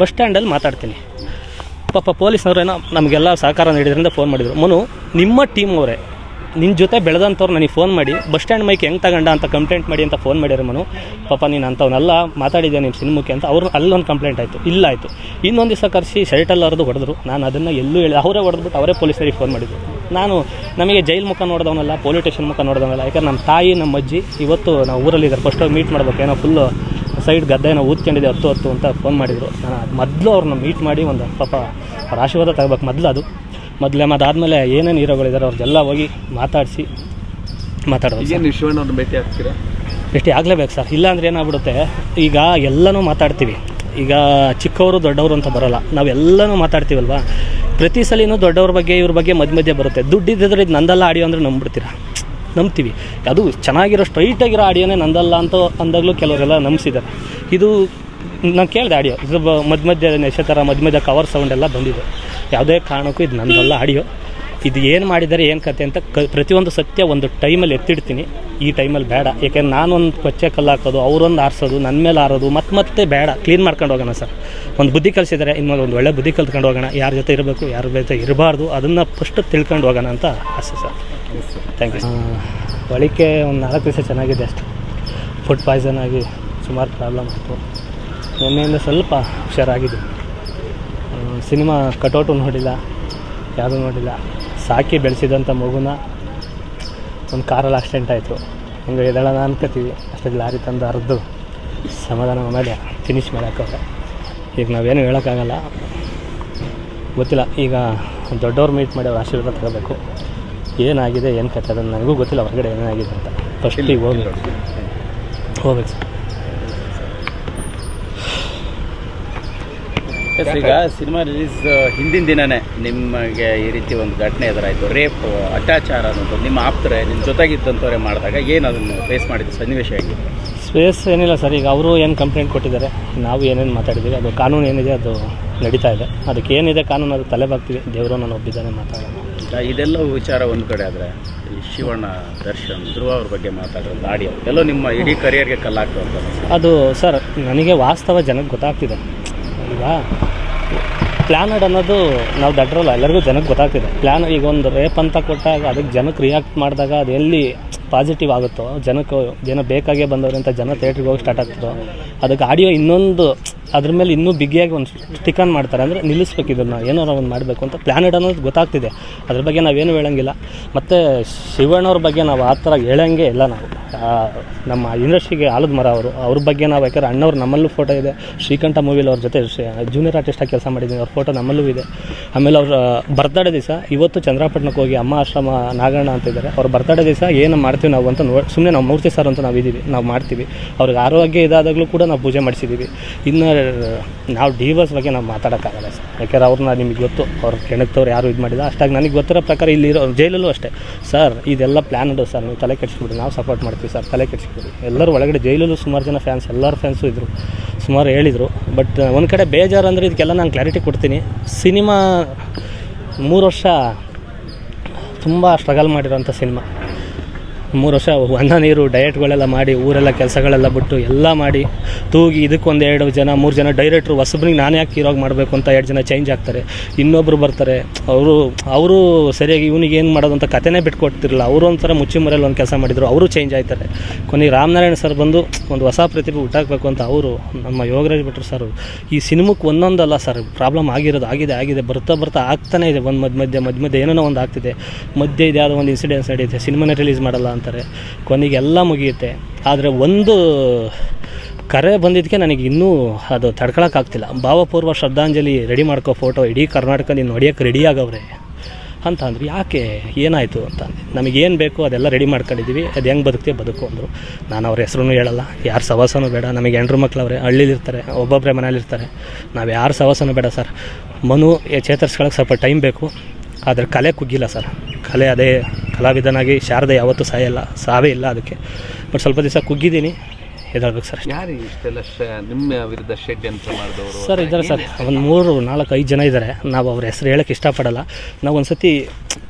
Bus ಸ್ಟ್ಯಾಂಡಲ್ಲಿ ಮಾತಾಡ್ತೀನಿ. ಪಾಪ ಪೊಲೀಸ್ನವ್ರೇನೋ ನಮಗೆಲ್ಲ ಸಹಕಾರ ನೀಡಿದ್ರಿಂದ ಫೋನ್ ಮಾಡಿದರು. ಮನು, ನಿಮ್ಮ ಟೀಮ್ ಅವರೇ ನಿನ್ನ ಜೊತೆ ಬೆಳೆದಂಥವ್ರು ನನಗೆ ಫೋನ್ ಮಾಡಿ, ಬಸ್ ಸ್ಟ್ಯಾಂಡ್ ಮೈಕ್ ಹೆಂಗೆ ತಗೊಂಡ ಅಂತ ಕಂಪ್ಲೇಂಟ್ ಮಾಡಿ ಅಂತ ಫೋನ್ ಮಾಡಿದ್ರು ಮನು, ಪಾಪ ನೀನು ಅಂಥವನ್ನೆಲ್ಲ ಮಾತಾಡಿದ್ದೆ ನಿಮ್ಮ ಸಿನಿಮಕ್ಕೆ ಅಂತ ಅವ್ರು ಅಲ್ಲೊಂದು ಕಂಪ್ಲೇಂಟ್ ಆಯಿತು. ಇಲ್ಲ ಆಯಿತು. ಇನ್ನೊಂದು ದಿವಸ ಕರೆಸಿ ಶರ್ಟಲ್ಲಿ ಹರಿದು ಹೊಡೆದ್ರು. ನಾನು ಅದನ್ನು ಎಲ್ಲೂ ಹೇಳಿ, ಅವರೇ ಹೊಡೆದ್ಬಿಟ್ಟು ಅವರೇ ಪೊಲೀಸರಿಗೆ ಫೋನ್ ಮಾಡಿದ್ರು. ನಾನು ನಮಗೆ ಜೈಲ್ ಮುಖ ನೋಡಿದವನಲ್ಲ ಪೊಲೀಸ್ ಸ್ಟೇಷನ್ ಮುಖ ನೋಡಿದವನಲ್ಲ, ಯಾಕಂದ್ರೆ ನಮ್ಮ ತಾಯಿ ನಮ್ಮ ಅಜ್ಜಿ ಇವತ್ತು ನಾವು ಊರಲ್ಲಿ ಇದ್ದಾರೆ ಫಸ್ಟ್ ಮೀಟ್ ಮಾಡ್ಬೇಕು, ಏನೋ ಫುಲ್ಲು ಸೈಡ್ ಗದ್ದೆನ ಊದ್ಕೊಂಡಿದ್ದೆ ಹತ್ತು ಹತ್ತು ಅಂತ ಫೋನ್ ಮಾಡಿದರು. ನಾನು ಅದು ಮೊದಲು ಅವ್ರನ್ನ ಮೀಟ್ ಮಾಡಿ ಒಂದು ಪಾಪ ಅವ್ರ ಆಶೀರ್ವಾದ ತಗೋಬೇಕು ಮೊದಲು ಅದು. ಮೊದಲೇ ಅದಾದಮೇಲೆ ಏನೇನು ಹೀರೋಗಳಿದ್ದಾರೆ ಅವ್ರಿಗೆಲ್ಲ ಹೋಗಿ ಮಾತಾಡಿಸಿ ಮಾತಾಡೋದು ಭೇಟಿ ಆಗ್ತೀರಾ? ಭೇಟಿ ಆಗಲೇಬೇಕು ಸರ್. ಇಲ್ಲಾಂದ್ರೆ ಏನಾಗ್ಬಿಡುತ್ತೆ ಈಗ ಎಲ್ಲನೂ ಮಾತಾಡ್ತೀವಿ. ಈಗ ಚಿಕ್ಕವರು ದೊಡ್ಡವರು ಅಂತ ಬರೋಲ್ಲ. ನಾವೆಲ್ಲನೂ ಮಾತಾಡ್ತೀವಲ್ವಾ? ಪ್ರತಿ ಸಲಿನೂ ದೊಡ್ಡವ್ರ ಬಗ್ಗೆ ಇವ್ರ ಬಗ್ಗೆ ಮಧ್ಯ ಮಧ್ಯೆ ಬರುತ್ತೆ. ದುಡ್ಡಿದ್ದರೆ ಇದು ನಂದೆಲ್ಲ ಆಡಿಯೋ ಅಂದರೆ ನಂಬ್ಬಿಡ್ತೀರಾ? ನಂಬ್ತೀವಿ. ಅದು ಚೆನ್ನಾಗಿರೋ ಸ್ಟ್ರೈಟಾಗಿರೋ ಆಡಿಯೋನೇ ನಂದಲ್ಲ ಅಂತ ಅಂದಾಗಲೂ ಕೆಲವರೆಲ್ಲ ನಂಬಿಸಿದ್ದಾರೆ. ಇದು ನಾನು ಕೇಳಿದೆ ಆಡಿಯೋ. ಇದು ಮಧ್ಯ ಮಧ್ಯ ನಕ್ಷತ್ರ ಮಧ್ಯ ಮಧ್ಯ ಕವರ್ ಸೌಂಡ್ ಎಲ್ಲ ಬಂದಿದೆ. ಯಾವುದೇ ಕಾರಣಕ್ಕೂ ಇದು ನಂದಲ್ಲ ಆಡಿಯೋ. ಇದು ಏನು ಮಾಡಿದ್ದಾರೆ, ಏನು ಕತೆ ಅಂತ ಕ ಪ್ರತಿಯೊಂದು ಸತ್ಯ ಒಂದು ಟೈಮಲ್ಲಿ ಎತ್ತಿಡ್ತೀನಿ. ಈ ಟೈಮಲ್ಲಿ ಬೇಡ. ಯಾಕೆಂದ್ರೆ ನಾನೊಂದು ಕೊಚ್ಚೆ ಕಲ್ಲು ಹಾಕೋದು ಅವರೊಂದು ಆರಿಸೋದು ನನ್ನ ಮೇಲೆ ಆರೋದು ಮತ್ತೆ ಮತ್ತೆ ಬೇಡ. ಕ್ಲೀನ್ ಮಾಡ್ಕೊಂಡು ಹೋಗೋಣ ಸರ್. ಒಂದು ಬುದ್ಧಿ ಕಲಿಸಿದರೆ, ಇನ್ಮೇಲೆ ಒಂದು ಒಳ್ಳೆ ಬುದ್ಧಿ ಕಲ್ತ್ಕೊಂಡು ಹೋಗೋಣ. ಯಾರ ಜೊತೆ ಇರಬೇಕು, ಯಾರ ಜೊತೆ ಇರಬಾರ್ದು, ಅದನ್ನು ಫಸ್ಟ್ ತಿಳ್ಕೊಂಡು ಹೋಗೋಣ ಅಂತ ಆಸೆ ಸರ್. ಥ್ಯಾಂಕ್ ಯು ಒಳಿಕೆ ಒಂದು ನಾಲ್ಕು ದಿವಸ ಚೆನ್ನಾಗಿದೆ ಅಷ್ಟು. ಫುಡ್ ಪಾಯ್ಸನ್ ಆಗಿ ಸುಮಾರು ಪ್ರಾಬ್ಲಮ್ ಆಯಿತು. ನಿನ್ನೆಯಿಂದ ಸ್ವಲ್ಪ ಹುಷಾರಾಗಿದೆ ಸಿನಿಮಾ ಕಟೌಟು ನೋಡಿಲ್ಲ, ಯಾವುದೂ ನೋಡಿಲ್ಲ. ಸಾಕಿ ಬೆಳೆಸಿದಂಥ ಮಗುನ ಒಂದು ಕಾರಲ್ಲಿ ಆಕ್ಸಿಡೆಂಟ್ ಆಯಿತು. ಹಂಗೆ ನಾನು ಅನ್ಕೋತೀವಿ. ಅಷ್ಟೇ ಲಾರಿ ತಂದು ಅರ್ದು ಸಮಾಧಾನ ಮಾಡಿ ಫಿನಿಶ್ ಮಾಡೋಕ್ಕವ್ರೆ ಈಗ ನಾವೇನು ಹೇಳೋಕ್ಕಾಗಲ್ಲ. ಗೊತ್ತಿಲ್ಲ, ಈಗ ದೊಡ್ಡವ್ರು ಮೀಟ್ ಮಾಡಿ ಅವ್ರ ಆಶೀರ್ವಾದ ತಗೋಬೇಕು. ಏನಾಗಿದೆ ಏನು ಕತೆ ಅದನ್ನು ನನಗೂ ಗೊತ್ತಿಲ್ಲ ಹೊರಗಡೆ ಏನಾಗಿದೆ ಅಂತ. ಫಸ್ಟಿಗೆ ಹೋಗಿ ಹೋಗ್ಬೇಕು. ಸರ್. ಎಸ್ ಈಗ ಸಿನಿಮಾ ರಿಲೀಸ್ ಹಿಂದಿನ ದಿನನೇ ನಿಮಗೆ ಈ ರೀತಿ ಒಂದು ಘಟನೆ ಎದುರಾಯಿತು. ರೇಪ್ ಅತ್ಯಾಚಾರ ಅನ್ನೋದು ನಿಮ್ಮ ಆಪ್ತರೆ ನಿಮ್ಮ ಜೊತೆಗಿದ್ದಂಥವ್ರೆ ಮಾಡಿದಾಗ ಏನು ಅದನ್ನು ಫೇಸ್ ಮಾಡಿದ್ದು? ಸನ್ನಿವೇಶ ಆಗಿದೆ ಸ್ಪೇಸ್ ಏನಿಲ್ಲ ಸರ್. ಈಗ ಅವರು ಏನು ಕಂಪ್ಲೇಂಟ್ ಕೊಟ್ಟಿದ್ದಾರೆ ನಾವು ಏನೇನು ಮಾತಾಡಿದ್ದೀವಿ ಅದು ಕಾನೂನು ಏನಿದೆ ಅದು ನಡೀತಾ ಇದೆ. ಅದಕ್ಕೆ ಏನಿದೆ ಕಾನೂನು ಅದು ತಲೆ ಬಾಗ್ತೀವಿ ದೇವರು ನಾನು ಒಬ್ಬಿದ್ದಾನೆ ಮಾತಾಡೋಣ. ಇದೆಲ್ಲ ವಿಚಾರ ಒಂದು ಕಡೆ ಆದರೆ ಶಿವಣ್ಣ ದರ್ಶನ್ ಧ್ರುವ ಅವ್ರ ಬಗ್ಗೆ ಮಾತಾಡೋದು ಆಡಿಯೋ ಎಲ್ಲೋ ನಿಮ್ಮ ಇಡೀ ಕರಿಯರ್ಗೆ ಕಲ್ಲಾಗ್ತದೆ ಅದು ಸರ್, ನನಗೆ ವಾಸ್ತವ ಜನಕ್ಕೆ ಗೊತ್ತಾಗ್ತಿದೆ. ಈಗ ಪ್ಲ್ಯಾನಡ್ ಅನ್ನೋದು ನಾವು ದಡ್ರಲ್ಲ, ಎಲ್ಲರಿಗೂ ಜನಕ್ಕೆ ಗೊತ್ತಾಗ್ತಿದೆ. ಪ್ಲ್ಯಾನ್ ಈಗ ಒಂದು ರೇಪ್ ಅಂತ ಕೊಟ್ಟಾಗ ಅದಕ್ಕೆ ಜನಕ್ಕೆ ರಿಯಾಕ್ಟ್ ಮಾಡಿದಾಗ ಅದು ಎಲ್ಲಿ ಪಾಸಿಟಿವ್ ಆಗುತ್ತೋ, ಜನಕ್ಕೆ ಜನ ಬೇಕಾಗೇ ಬಂದವ್ರು ಅಂತ ಜನ ಥಿಯೇಟ್ರಿಗೆ ಹೋಗಿ ಸ್ಟಾರ್ಟ್ ಆಗ್ತದೋ, ಅದಕ್ಕೆ ಆಡಿಯೋ ಇನ್ನೊಂದು ಅದ್ರ ಮೇಲೆ ಇನ್ನೂ ಬಿಗಿಯಾಗಿ ಒಂದು ಸ್ಟಿಕನ್ ಮಾಡ್ತಾರೆ. ಅಂದರೆ ನಿಲ್ಲಿಸ್ಬೇಕು ಇದನ್ನು ನಾವು ಒಂದು ಮಾಡಬೇಕು ಅಂತ ಪ್ಲ್ಯಾನೆಡ್ ಅನ್ನೋದು ಗೊತ್ತಾಗ್ತಿದೆ. ಅದ್ರ ಬಗ್ಗೆ ನಾವೇನು ಹೇಳೋಂಗಿಲ್ಲ. ಮತ್ತು ಶಿವಣ್ಣವ್ರ ಬಗ್ಗೆ ನಾವು ಆ ಥರ ಹೇಳೋಂಗೆ ಇಲ್ಲ ನಾವು. ನಮ್ಮ ಇಂಡಸ್ಟ್ರಿಗೆ ಆಲದ ಮರ ಅವರು. ಅವ್ರ ಬಗ್ಗೆ ನಾವು ಯಾಕಂದ್ರೆ ಅಣ್ಣವ್ರು ನಮ್ಮಲ್ಲೂ ಫೋಟೋ ಇದೆ. ಶ್ರೀಕಂಠ ಮೂವಿಲಿ ಅವ್ರ ಜೊತೆ ಜೂನಿಯರ್ ಆರ್ಟಿಸ್ಟಾಗಿ ಕೆಲಸ ಮಾಡಿದ್ದೀನಿ. ಅವ್ರ ಫೋಟೋ ನಮ್ಮಲ್ಲೂ ಇದೆ. ಆಮೇಲೆ ಅವ್ರ ಬರ್ತಡೇ ದಿವಸ, ಇವತ್ತು ಚಂದ್ರಪಟ್ಟಣಕ್ಕೆ ಹೋಗಿ ಅಮ್ಮ ಆಶ್ರಮ ನಾಗಣ್ಣ ಅಂತಿದ್ದಾರೆ ಅವ್ರ ಬರ್ತ್ಡೇ ದಿವಸ ಏನು ಮಾಡ್ತೀವಿ ನಾವು ಅಂತ ನೋಡಿ ಸುಮ್ಮನೆ ನಾವು ಮೂರ್ತಿ ಸರ್ ಅಂತ ನಾವು ಇದ್ದೀವಿ ನಾವು ಮಾಡ್ತೀವಿ. ಅವ್ರಿಗೆ ಆರೋಗ್ಯ ಇದಾದಾಗಲೂ ಕೂಡ ನಾವು ಪೂಜೆ ಮಾಡಿಸಿದ್ದೀವಿ ಇನ್ನು ನಾವು ಡಿವೋರ್ಸ್ ಬಗ್ಗೆ ನಾವು ಮಾತಾಡೋಕ್ಕಾಗಲ್ಲ ಸರ್. ಯಾಕೆಂದ್ರೆ ಅವ್ರನ್ನ ನಿಮಗೆ ಗೊತ್ತು, ಅವ್ರ ಕೆಣಕ್ತವ್ರು ಯಾರು ಇದು ಮಾಡಿಲ್ಲ ಅಷ್ಟಾಗಿ ನನಗೆ ಗೊತ್ತಿರೋ ಪ್ರಕಾರ ಇಲ್ಲಿರೋ ಜೈಲಲ್ಲೂ ಅಷ್ಟೇ. ಸರ್, ಇದೆಲ್ಲ ಪ್ಲ್ಯಾನ್ ಉಂಟು ಸರ್. ನೀವು ತಲೆ ಕೆಡಿಸ್ಬಿಡಿ ನಾವು ಸಪೋರ್ಟ್ ಮಾಡ್ತೀವಿ ಸರ್. ತಲೆ ಕೆಡಿಸ್ಬಿಡಿ ಎಲ್ಲರೂ ಒಳಗಡೆ ಜೈಲಲ್ಲೂ ಸುಮಾರು ಜನ ಫ್ಯಾನ್ಸ್ ಎಲ್ಲರ ಫ್ಯಾನ್ಸು ಇದ್ದರು ಸುಮಾರು ಹೇಳಿದರು. ಬಟ್ ಒಂದು ಕಡೆ ಬೇಜಾರು ಅಂದರೆ ಇದಕ್ಕೆಲ್ಲ ನಾನು ಕ್ಲಾರಿಟಿ ಕೊಡ್ತೀನಿ. ಸಿನಿಮಾ ಮೂರು ವರ್ಷ ತುಂಬ ಸ್ಟ್ರಗಲ್ ಮಾಡಿರೋಂಥ ಸಿನಿಮಾ. ಮೂರು ವರ್ಷ ಅನ್ನ ನೀರು ಡಯಟ್ಗಳೆಲ್ಲ ಮಾಡಿ ಊರೆಲ್ಲ ಕೆಲಸಗಳೆಲ್ಲ ಬಿಟ್ಟು ಎಲ್ಲ ಮಾಡಿ ತೂಗಿ ಇದಕ್ಕೊಂದು ಎರಡು ಜನ, ಮೂರು ಜನ ಡೈರೆಕ್ಟ್ರು ಹೊಸಬ್ರಿಗೆ ನಾನು ಯಾಕೆ ಹೀರೋಗಿ ಮಾಡಬೇಕು ಅಂತ ಎರಡು ಜನ ಚೇಂಜ್ ಆಗ್ತಾರೆ. ಇನ್ನೊಬ್ಬರು ಬರ್ತಾರೆ. ಅವರು ಅವರು ಸರಿಯಾಗಿ ಇವನಿಗೆ ಏನು ಮಾಡೋದು ಅಂತ ಕತೆನೇ ಬಿಟ್ಕೊಡ್ತಿರಲಿಲ್ಲ ಅವರು ಒಂಥರ ಮುಚ್ಚಿ ಮರೆಯಲ್ಲಿ ಒಂದು ಕೆಲಸ ಮಾಡಿದರು, ಅವರು ಚೇಂಜ್ ಆಯ್ತಾರೆ. ಕೊನೆಗೆ ರಾಮನಾರಾಯಣ ಸರ್ ಬಂದು ಒಂದು ಹೊಸ ಪ್ರತಿಭೆ ಹುಟ್ಟಾಕಬೇಕು ಅಂತ ಅವರು, ನಮ್ಮ ಯೋಗರಾಜ್ ಭಟ್ರು ಸರ್ ಈ ಸಿನಿಮಕ್ಕೆ ಒಂದೊಂದಲ್ಲ ಸರ್ ಪ್ರಾಬ್ಲಮ್ ಆಗಿರೋದು, ಆಗಿದೆ ಆಗಿದೆ, ಬರ್ತಾ ಬರ್ತಾ ಆಗ್ತಾನೇ ಇದೆ. ಒಂದು ಮಧ್ಯ ಮಧ್ಯ ಮಧ್ಯ ಮಧ್ಯ ಏನೋ ಒಂದು ಆಗ್ತಿದೆ. ಮಧ್ಯ ಇದು, ಯಾವುದೋ ಒಂದು ಇನ್ಸಿಡೆನ್ಸ್ ನಡೆಯುತ್ತೆ ಸಿನಿಮಾನೇ ರಿಲೀಸ್ ಮಾಡಲ್ಲ ಅಂತಾರೆ. ಕೊನೆಗೆ ಎಲ್ಲ ಮುಗಿಯುತ್ತೆ. ಆದರೆ ಒಂದು ಕರೆ ಬಂದಿದ್ದಕ್ಕೆ ನನಗೆ ಇನ್ನೂ ಅದು ತಡ್ಕೊಳಕ್ಕಾಗ್ತಿಲ್ಲ. ಭಾವಪೂರ್ವ ಶ್ರದ್ಧಾಂಜಲಿ ರೆಡಿ ಮಾಡ್ಕೋ ಫೋಟೋ ಇಡೀ ಕರ್ನಾಟಕ ನೀನು ನೋಡಿಯೋಕ್ಕೆ ರೆಡಿ ಆಗವ್ರೆ. ಅಂತ ಅಂದರು. ಯಾಕೆ ಏನಾಯಿತು ಅಂತ ನಮಗೇನು ಬೇಕು ಅದೆಲ್ಲ ರೆಡಿ ಮಾಡ್ಕೊಂಡಿದ್ದೀವಿ ಅದು ಹೆಂಗೆ ಬದುಕ್ತೀವಿ ಬದುಕು ಅಂದರು. ನಾನು ಅವ್ರ ಹೆಸ್ರೂ ಹೇಳಲ್ಲ. ಯಾರು ಸವಾಸನೂ ಬೇಡ. ನಮಗೆ ಹೆಂಡ್ರು ಮಕ್ಳವ್ರೆ. ಹಳ್ಳಿಲಿರ್ತಾರೆ. ಒಬ್ಬೊಬ್ಬರೇ ಮನೇಲಿರ್ತಾರೆ ನಾವು ಯಾರು ಸವಾಸನೂ ಬೇಡ ಸರ್. ಮನು ಚೇತರಿಸ್ಕೊಳ್ಳೋಕೆ ಸ್ವಲ್ಪ ಟೈಮ್ ಬೇಕು. ಆದರೆ ಕಲೆ ಕುಗ್ಗಿಲ್ಲ ಸರ್. ಕಲೆ ಅದೇ ಕಲಾವಿದನಾಗಿ ಶಾರದೆ ಯಾವತ್ತೂ ಸಾಯಲ್ಲ. ಸಾವೇ ಇಲ್ಲ ಅದಕ್ಕೆ. ಬಟ್ ಸ್ವಲ್ಪ ದಿವಸ ಕುಗ್ಗಿದ್ದೀನಿ. ಎದ್ದೇಳ್ಬೇಕು ಸರ್. ಯಾರು ಇಷ್ಟೆಲ್ಲ ಶ ನಿಮ್ಮ ವಿರುದ್ಧ ಷಡ್ಯಂತ್ರ ಮಾಡಿದವರು? ಸರ್ ಇದ್ದಾರೆ ಸರ್. ಒಂದು ಮೂರು ನಾಲ್ಕು ಐದು ಜನ ಇದ್ದಾರೆ ನಾವು ಅವ್ರ ಹೆಸರು ಹೇಳಕ್ಕೆ ಇಷ್ಟಪಡಲ್ಲ. ನಾವು ಒಂದು ಸತಿ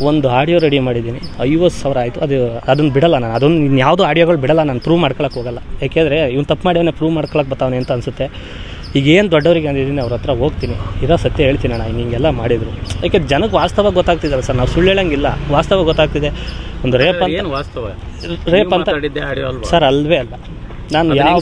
ಒಂದು ಆಡಿಯೋ ರೆಡಿ ಮಾಡಿದ್ದೀನಿ. ಐವತ್ತು ಸಾವಿರ ಆಯಿತು. ಅದು ಅದನ್ನು ಬಿಡಲ್ಲ ನಾನು. ಅದೊಂದು ಇನ್ಯಾವುದೋ ಆಡಿಯೋಗಳು ಬಿಡಲ್ಲ. ನಾನು ಪ್ರೂವ್ ಮಾಡ್ಕೊಳಕ್ಕೆ ಹೋಗಲ್ಲ. ಯಾಕೆಂದರೆ ಇವ್ನು ತಪ್ಪು ಮಾಡ್ಯವನೇ ಪ್ರೂವ್ ಮಾಡ್ಕೊಳಕ್ಕೆ ಬರ್ತಾವನೆ ಅಂತ ಅನಿಸುತ್ತೆ. ಈಗ ಏನು ದೊಡ್ಡವರಿಗೆ ಅಂದಿದ್ದೀನಿ ಅವ್ರ ಹತ್ರ ಹೋಗ್ತೀನಿ. ಇರೋ ಸತ್ಯ ಹೇಳ್ತೀನಿ ಅಣ್ಣ ಹಿಂಗೆಲ್ಲ ಮಾಡಿದರು. ಯಾಕೆ ಜನಕ್ಕೆ ವಾಸ್ತವ ಗೊತ್ತಾಗ್ತಿದ್ದಲ್ಲ ಸರ್. ನಾವು ಸುಳ್ಳು ಹೇಳಂಗಿಲ್ಲ. ವಾಸ್ತವ ಗೊತ್ತಾಗ್ತಿದೆ. ಒಂದು ರೇಪ್ ಅಂತ ಏನು ವಾಸ್ತವ? ರೇಪ್ ಅಂತ ಸರ್ ಅಲ್ವೇ ಅಲ್ಲ. ನಾನು ಯಾವ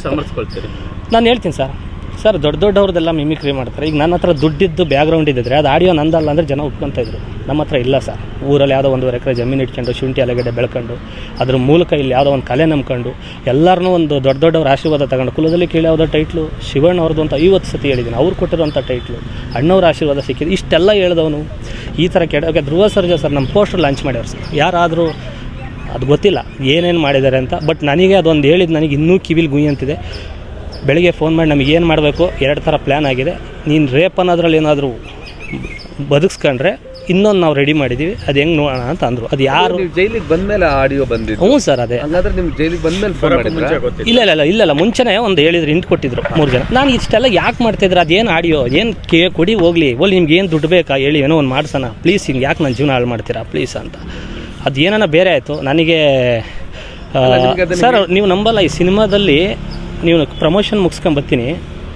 ನಾನು ಹೇಳ್ತೀನಿ ಸರ್. ಸರ್, ದೊಡ್ಡ ದೊಡ್ಡವ್ರದ್ದೆಲ್ಲ ಮಿಮಿಕ್ರಿ ಮಾಡ್ತಾರೆ. ಈಗ ನನ್ನ ಹತ್ರ ದುಡ್ಡಿದ್ದು ಬ್ಯಾಗ್ರೌಂಡ್ ಇದ್ದಿದ್ರೆ ಅದು ಆಡಿಯೋ ನಂದಲ್ಲ ಅಂದರೆ ಜನ ಒಪ್ಕೊತಾ ಇದ್ರು. ನಮ್ಮ ಹತ್ರ ಇಲ್ಲ ಸರ್. ಊರಲ್ಲಿ ಯಾವುದೋ ಒಂದುವರೆ ಎಕರೆ ಜಮೀನು ಇಟ್ಕೊಂಡು, ಶುಂಠಿ ಅಲಗಡ್ಡೆ ಬೆಳ್ಕೊಂಡು, ಅದ್ರ ಮೂಲಕ ಇಲ್ಲಿ ಯಾವುದೋ ಒಂದು ಕಲೆ ನಂಬ್ಕೊಂಡು ಎಲ್ಲರನ್ನೂ ಒಂದು ದೊಡ್ಡ ದೊಡ್ಡವ್ರ ಆಶೀರ್ವಾದ ತಗೊಂಡು, ಕುಲದಲ್ಲಿ ಕೀಳಿ ಯಾವುದೋ ಟೈಟ್ಲು ಶಿವಣ್ಣ ಅವ್ರದ್ದು ಅಂತ ಐವತ್ತು ಸತಿ ಹೇಳಿದ್ದೀನಿ ಅವ್ರು ಕೊಟ್ಟಿರೋಂಥ ಟೈಟ್ಲು ಅಣ್ಣವ್ರ ಆಶೀರ್ವಾದ ಸಿಕ್ಕಿದೆ. ಇಷ್ಟೆಲ್ಲ ಹೇಳ್ದವನು ಈ ಥರ ಕೆಡೋಕೆ ಧ್ರುವ ಸರ್ಜಾ ಸರ್ ನಮ್ಮ ಪೋಸ್ಟರ್ ಲಾಂಚ್ ಮಾಡ್ಯಾರ ಸರ್. ಯಾರಾದರೂ ಅದು ಗೊತ್ತಿಲ್ಲ ಏನೇನು ಮಾಡಿದ್ದಾರೆ ಅಂತ ಬಟ್ ನನಗೆ ಅದೊಂದು ಹೇಳಿದ್ದು ನನಗೆ ಇನ್ನೂ ಕಿವಿಲಿ ಗುಯ್ ಅಂತಿದೆ. ಬೆಳಿಗ್ಗೆ ಫೋನ್ ಮಾಡಿ ನಮಗೆ ಏನು ಮಾಡಬೇಕು? ಎರಡು ಥರ ಪ್ಲ್ಯಾನ್ ಆಗಿದೆ. ನೀನು ರೇಪ್ ಅನ್ನೋದ್ರಲ್ಲಿ ಏನಾದರೂ ಬದುಕ್ಸ್ಕೊಂಡ್ರೆ ಇನ್ನೊಂದು ನಾವು ರೆಡಿ ಮಾಡಿದ್ದೀವಿ ಅದು ಹೆಂಗೆ ನೋಡೋಣ ಅಂತ ಅಂದರು. ಅದು ಯಾರು ನೀವು ಜೈಲಿಗೆ ಬಂದ್ಮೇಲೆ ಆಡಿಯೋ ಬಂದಿದ್ದು. ಹ್ಞೂ ಸರ್ ಅದೇ. ಹಂಗಾದ್ರೆ ನಿಮ್ಗೆ ಜೈಲಿಗೆ ಬಂದ್ಮೇಲೆ ಫೋನ್ ಮಾಡಿದ್ರೆ? ಇಲ್ಲ ಇಲ್ಲ ಇಲ್ಲ ಇಲ್ಲ ಇಲ್ಲ ಮುಂಚೆನೇ ಒಂದು ಹೇಳಿದ್ರು ಇಂಟ್ ಕೊಟ್ಟಿದ್ರು ಮೂರು ಜನ. ನಾನು ಇಷ್ಟೆಲ್ಲ ಯಾಕೆ ಮಾಡ್ತಿದ್ರು? ಅದೇನು ಆಡಿಯೋ ಏನು ಕೇ ಕೊಡಿ ಹೋಗ್ಲಿ. ಓಲಿ ನಿಮ್ಗೆ ಏನು ದುಡ್ಡು ಬೇಕಾ? ಹೇಳಿ ಏನೋ ಒಂದು ಮಾಡ್ಸೋಣ. ಪ್ಲೀಸ್ ಹಿಂಗೆ ಯಾಕೆ ನನ್ನ ಜೀವನ ಹಾಳು ಮಾಡ್ತೀರಾ? ಪ್ಲೀಸ್ ಅಂತ. ಅದು ಏನಾನ ಬೇರೆ ಆಯಿತು. ನನಗೆ ಸರ್ ನೀವು ನಂಬಲ್ಲ ಈ ಸಿನಿಮಾದಲ್ಲಿ ನೀವು ಪ್ರಮೋಷನ್ ಮುಗಿಸ್ಕೊಂಡು ಬರ್ತೀನಿ.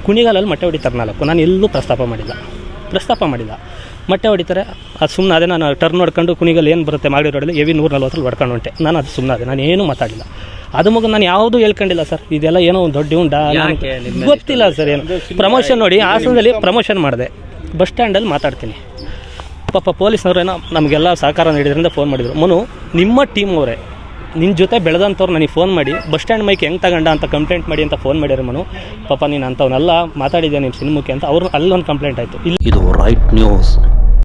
ಕುಣಿಗಾಲಲ್ಲಿ ಮೊಟ್ಟೆ ಹೊಡಿತಾರೆ ನಾಲ್ಕು. ನಾನು ಎಲ್ಲೂ ಪ್ರಸ್ತಾಪ ಮಾಡಿಲ್ಲ. ಪ್ರಸ್ತಾಪ ಮಾಡಿಲ್ಲ. ಮೊಟ್ಟೆ ಹೊಡಿತಾರೆ. ಅದು ಸುಮ್ಮನೆ ಅದೇ ನಾನು ಟರ್ನ್ ನೋಡ್ಕೊಂಡು ಕುಣಿಗಲ್ ಏನು ಬರುತ್ತೆ ಮಾಡಿ ರೋಡಲ್ಲಿ ಎವಿ ನೂರ ನಲ್ವತ್ತರಲ್ಲಿ ಹೊಡ್ಕೊಂಡು ಹೊಂಟೆ. ನಾನು ಅದು ಸುಮ್ಮನೆ ಅದೇ. ನಾನು ಏನೂ ಮಾತಾಡಿಲ್ಲ ಅದು ಮಗ ನಾನು ಯಾವುದೂ ಹೇಳ್ಕೊಂಡಿಲ್ಲ ಸರ್. ಇದೆಲ್ಲ ಏನೋ ಒಂದು ದೊಡ್ಡ ಉಂಡ ಗೊತ್ತಿಲ್ಲ ಸರ್ ಏನು. ಪ್ರಮೋಷನ್ ನೋಡಿ ಹಾಸನದಲ್ಲಿ ಪ್ರಮೋಷನ್ ಮಾಡಿದೆ. ಬಸ್ ಸ್ಟ್ಯಾಂಡಲ್ಲಿ ಮಾತಾಡ್ತೀನಿ. ಪಾಪ ಪೊಲೀಸ್ನವ್ರೇನೋ ನಮಗೆಲ್ಲ ಸಹಕಾರ ನೀಡಿದ್ರಿಂದ ಫೋನ್ ಮಾಡಿದರು. ಮನು ನಿಮ್ಮ ಟೀಮ್ ಅವರೇ. ನಿನ್ನ ಜೊತೆ ಬೆಳೆದಂಥವ್ರು ನನಗೆ ಫೋನ್ ಮಾಡಿ ಬಸ್ ಸ್ಟ್ಯಾಂಡ್ ಮೈಕ್ ಹೆಂಗೆ ತಗೊಂಡ ಅಂತ ಕಂಪ್ಲೇಂಟ್ ಮಾಡಿ ಅಂತ ಫೋನ್ ಮಾಡಿದ್ರು ಮನು. ಪಾಪ ನೀನು ಅಂಥವನ್ನೆಲ್ಲ ಮಾತಾಡಿದ್ದೆ ನಿಮ್ಮ ಸಿನಿಮಕ್ಕೆ ಅಂತ ಅವ್ರು ಅಲ್ಲೊಂದು ಕಂಪ್ಲೇಂಟ್ ಆಯಿತು. ಇಲ್ಲಿ ಇದು ರೈಟ್ ನ್ಯೂಸ್